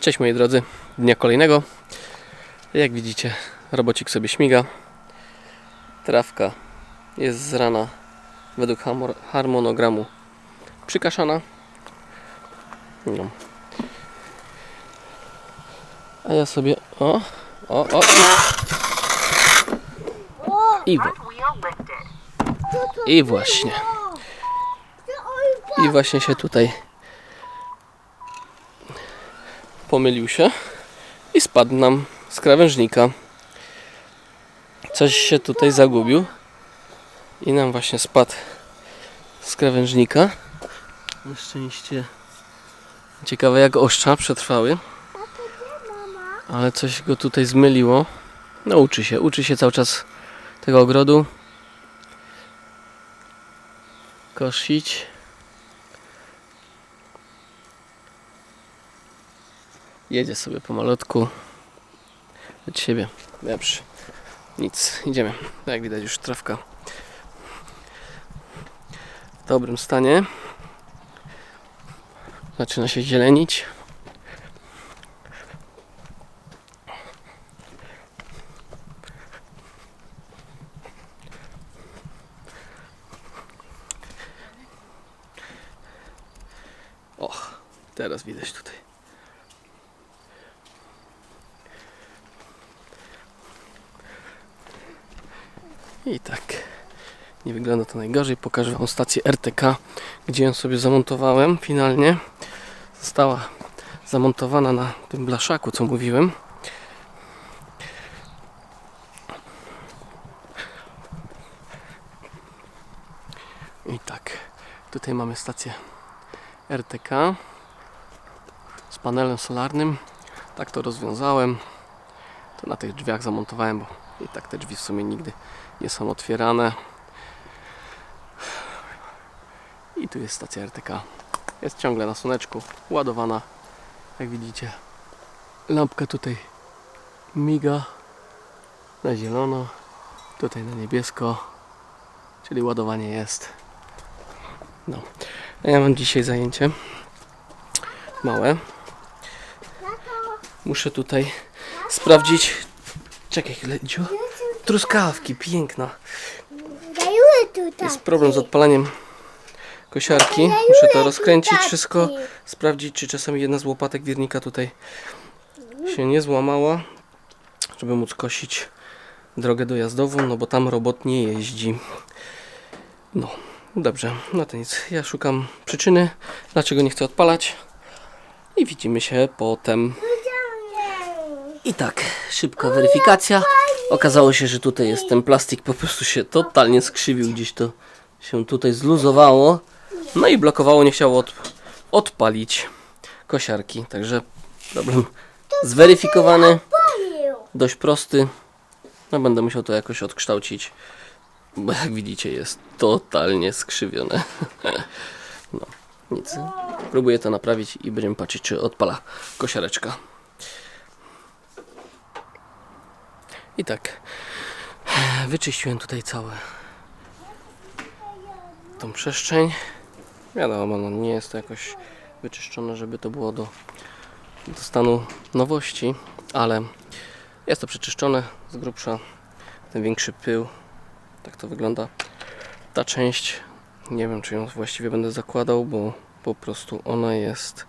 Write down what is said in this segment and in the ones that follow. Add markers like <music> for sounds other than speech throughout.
Cześć moi drodzy, dnia kolejnego. Jak widzicie, robocik sobie śmiga. Trawka jest z rana według harmonogramu przykaszana. No. A ja sobie. O, o, o. I. I właśnie. I właśnie się tutaj pomylił się i spadł nam z krawężnika. Coś się tutaj zagubił i nam właśnie spadł z krawężnika. Na szczęście ciekawe jak oszcza przetrwały, ale coś go tutaj zmyliło. No uczy się, uczy się cały czas tego ogrodu kosić. Jedzie sobie pomalutku od siebie. Dobrze. Nic, idziemy. Jak widać już trawka w dobrym stanie. Zaczyna się zielenić. Och, teraz widać tutaj. I tak. Nie wygląda to najgorzej. Pokażę Wam stację RTK, gdzie ją sobie zamontowałem finalnie. Została zamontowana na tym blaszaku, co mówiłem. I tak. Tutaj mamy stację RTK z panelem solarnym. Tak to rozwiązałem. To na tych drzwiach zamontowałem, bo i tak te drzwi w sumie nigdy nie są otwierane. I tu jest stacja RTK. Jest ciągle na słoneczku, ładowana. Jak widzicie, lampka tutaj miga na zielono, tutaj na niebiesko, czyli ładowanie jest. No. Ja mam dzisiaj zajęcie małe. Muszę tutaj sprawdzić. Czekaj Dziu. Truskawki, piękna. Jest problem z odpalaniem kosiarki. Muszę to rozkręcić wszystko, sprawdzić czy czasami jedna z łopatek wiernika tutaj się nie złamała, żeby móc kosić drogę dojazdową, no bo tam robot nie jeździ. No, dobrze, no to nic. Ja szukam przyczyny, dlaczego nie chcę odpalać i widzimy się potem. I tak, szybka weryfikacja. Okazało się, że tutaj jest ten plastik, po prostu się totalnie skrzywił, gdzieś to się tutaj zluzowało. No i blokowało, nie chciało od, odpalić kosiarki. Także problem zweryfikowany, dość prosty. No będę musiał to jakoś odkształcić, bo jak widzicie jest totalnie skrzywione. <laughs> No, nic. Próbuję to naprawić i będziemy patrzeć, czy odpala kosiareczka. I tak, wyczyściłem tutaj całe tą przestrzeń. Wiadomo, no nie jest to jakoś wyczyszczone, żeby to było do, do stanu nowości, ale jest to przeczyszczone z grubsza. Ten większy pył, tak to wygląda. Ta część, nie wiem czy ją właściwie będę zakładał, bo po prostu ona jest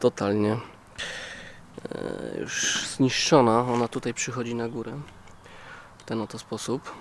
totalnie e, już zniszczona. Ona tutaj przychodzi na górę ten oto sposób.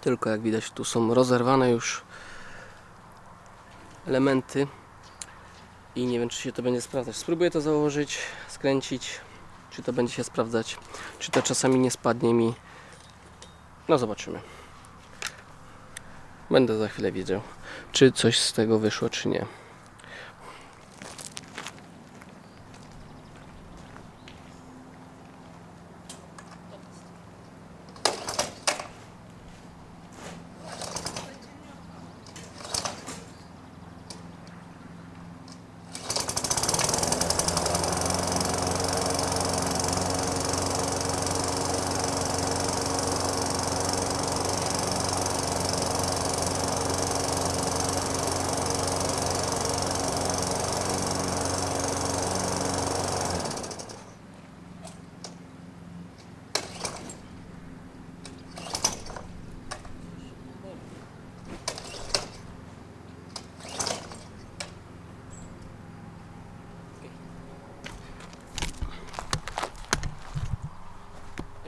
Tylko jak widać tu są rozerwane już elementy i nie wiem czy się to będzie sprawdzać. Spróbuję to założyć, skręcić, czy to będzie się sprawdzać, czy to czasami nie spadnie mi. No zobaczymy. Będę za chwilę wiedział, czy coś z tego wyszło, czy nie.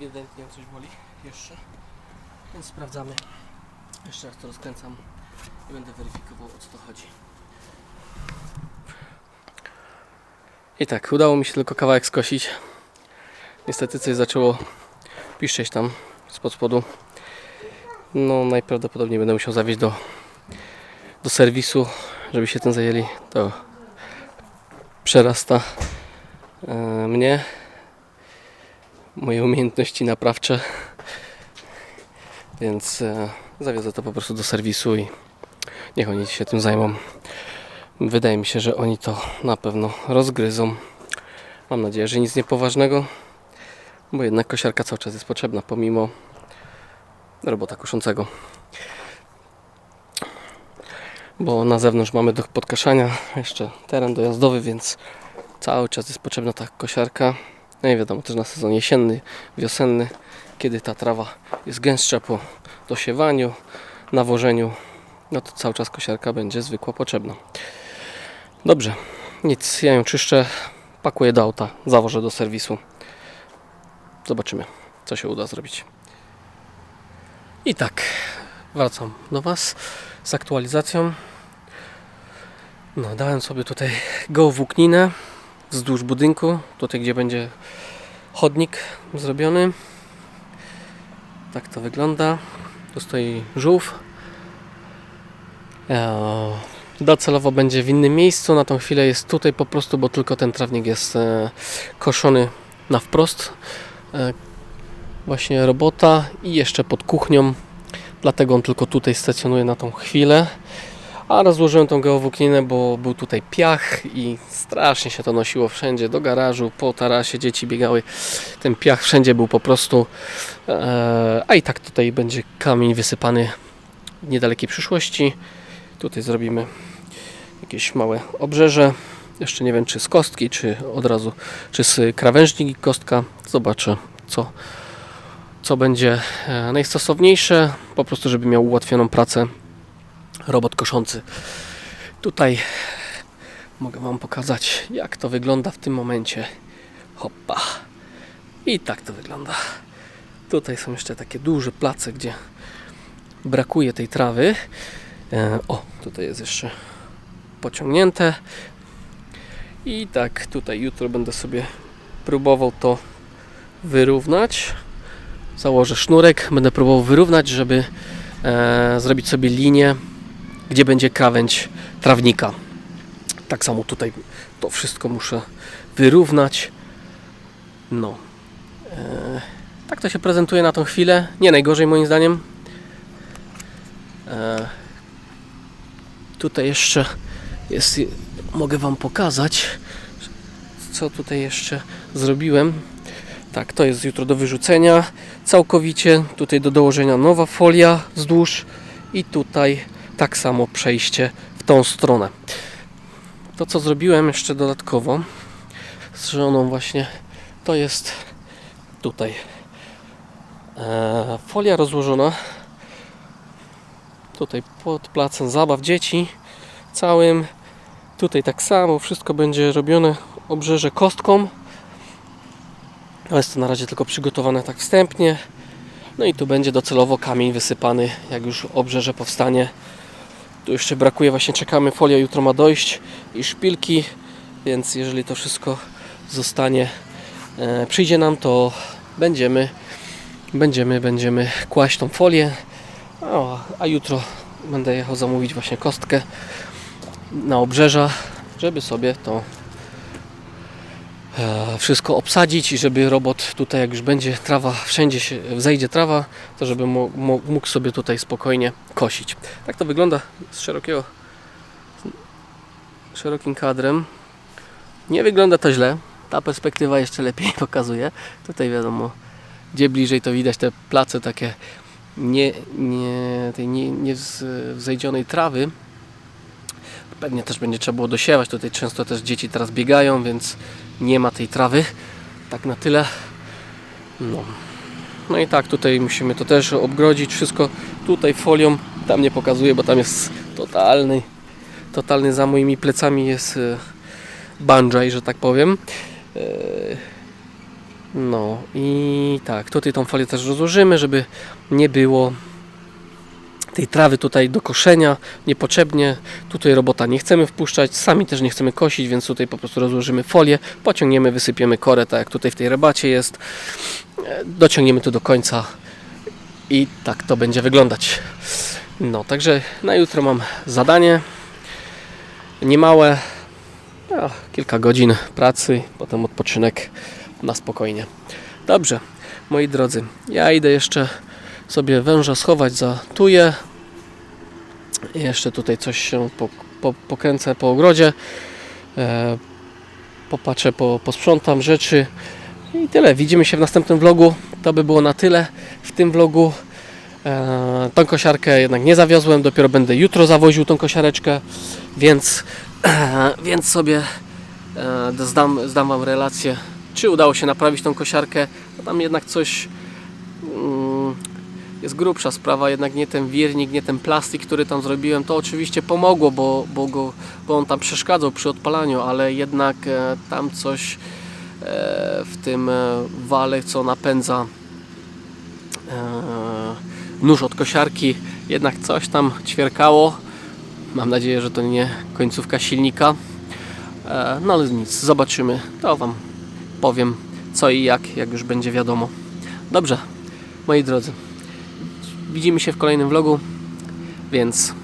Ewidentnie coś boli jeszcze. Więc sprawdzamy. Jeszcze raz to rozkręcam i będę weryfikował o co to chodzi. I tak, udało mi się tylko kawałek skosić. Niestety coś zaczęło piszczeć tam spod spodu. No najprawdopodobniej będę musiał zawieźć do, do serwisu, żeby się tym zajęli. To przerasta e, mnie, moje umiejętności naprawcze. Więc e, zawiozę to po prostu do serwisu i niech oni się tym zajmą. Wydaje mi się, że oni to na pewno rozgryzą. Mam nadzieję, że nic niepoważnego, bo jednak kosiarka cały czas jest potrzebna, pomimo robota kuszącego. Bo na zewnątrz mamy do podkaszania jeszcze teren dojazdowy, więc cały czas jest potrzebna ta kosiarka. No i wiadomo, też na sezon jesienny, wiosenny, kiedy ta trawa jest gęstsza po dosiewaniu, nawożeniu, no to cały czas kosiarka będzie zwykła potrzebna. Dobrze, nic, ja ją czyszczę, pakuję do auta, zawożę do serwisu. Zobaczymy, co się uda zrobić. I tak, wracam do Was z aktualizacją. No, dałem sobie tutaj geowłókninę wzdłuż budynku, tutaj gdzie będzie chodnik zrobiony. Tak to wygląda. Tu stoi żółw. Eee, Docelowo będzie w innym miejscu. Na tą chwilę jest tutaj po prostu, bo tylko ten trawnik jest e, koszony na wprost. E, właśnie robota i jeszcze pod kuchnią. Dlatego on tylko tutaj stacjonuje na tą chwilę. A rozłożyłem tą geowłókninę, bo był tutaj piach i strasznie się to nosiło wszędzie, do garażu, po tarasie dzieci biegały. Ten piach wszędzie był po prostu. E, a i tak tutaj będzie kamień wysypany w niedalekiej przyszłości. Tutaj zrobimy jakieś małe obrzeże. Jeszcze nie wiem, czy z kostki, czy od razu, czy z krawężnik i kostka. Zobaczę, co, co będzie e, najstosowniejsze. Po prostu, żeby miał ułatwioną pracę robot koszący. Tutaj mogę Wam pokazać, jak to wygląda w tym momencie. Hoppa. I tak to wygląda. Tutaj są jeszcze takie duże place, gdzie brakuje tej trawy. E, o, tutaj jest jeszcze pociągnięte. I tak tutaj jutro będę sobie próbował to wyrównać. Założę sznurek, będę próbował wyrównać, żeby e, zrobić sobie linię, gdzie będzie krawędź trawnika. Tak samo tutaj to wszystko muszę wyrównać. No. E, tak to się prezentuje na tą chwilę. Nie najgorzej moim zdaniem. E, tutaj jeszcze jest, mogę Wam pokazać, co tutaj jeszcze zrobiłem. Tak, to jest jutro do wyrzucenia całkowicie. Tutaj do dołożenia nowa folia wzdłuż i tutaj tak samo przejście w tą stronę. To co zrobiłem jeszcze dodatkowo z żoną właśnie to jest tutaj. E, folia rozłożona. Tutaj pod placem zabaw dzieci całym. Tutaj tak samo wszystko będzie robione obrzeże kostką. No jest to na razie tylko przygotowane tak wstępnie. No i tu będzie docelowo kamień wysypany jak już obrzeże powstanie tu jeszcze brakuje właśnie czekamy folia jutro ma dojść i szpilki więc jeżeli to wszystko zostanie e, przyjdzie nam to będziemy będziemy będziemy kłaść tą folię. O, a jutro będę jechał zamówić właśnie kostkę na obrzeża, żeby sobie to wszystko obsadzić i żeby robot tutaj jak już będzie trawa, wszędzie się wzejdzie trawa, to żeby mógł sobie tutaj spokojnie kosić. Tak to wygląda z szerokiego szerokim kadrem. Nie wygląda to źle. Ta perspektywa jeszcze lepiej <laughs> pokazuje. Tutaj wiadomo, gdzie bliżej to widać te place takie nie, nie, tej nie, nie wz- wzejdzionej trawy. Pewnie też będzie trzeba było dosiewać. Tutaj często też dzieci teraz biegają, więc nie ma tej trawy. Tak na tyle. No. No i tak, tutaj musimy to też obgrodzić. Wszystko tutaj folią. Tam nie pokazuję, bo tam jest totalny, totalny za moimi plecami jest e, bungee, że tak powiem. E, No i tak, tutaj tą folię też rozłożymy, żeby nie było tej trawy tutaj do koszenia niepotrzebnie. Tutaj robota nie chcemy wpuszczać, sami też nie chcemy kosić, więc tutaj po prostu rozłożymy folię, pociągniemy, wysypiemy korę, tak jak tutaj w tej rabacie jest. E, Dociągniemy to do końca i tak to będzie wyglądać. No, także na jutro mam zadanie niemałe, no, kilka godzin pracy, potem odpoczynek na spokojnie. Dobrze, moi drodzy, ja idę jeszcze sobie węża schować za tuje. Jeszcze tutaj coś się po, po, pokręcę po ogrodzie. E, popatrzę, po, posprzątam rzeczy. I tyle. Widzimy się w następnym vlogu. To by było na tyle w tym vlogu. E, tą kosiarkę jednak nie zawiozłem. Dopiero będę jutro zawoził tą kosiareczkę. Więc, <clears throat> więc sobie e, zdam, zdam Wam relację, czy udało się naprawić tą kosiarkę. Tam jednak coś mm, jest grubsza sprawa, jednak nie ten wirnik, nie ten plastik, który tam zrobiłem, to oczywiście pomogło, bo, bo, go, bo on tam przeszkadzał przy odpalaniu, ale jednak e, tam coś e, w tym e, wale, co napędza e, nóż od kosiarki, jednak coś tam ćwierkało. Mam nadzieję, że to nie końcówka silnika. E, no ale nic, zobaczymy. To Wam powiem co i jak, jak już będzie wiadomo. Dobrze, moi drodzy. Widzimy się w kolejnym vlogu, więc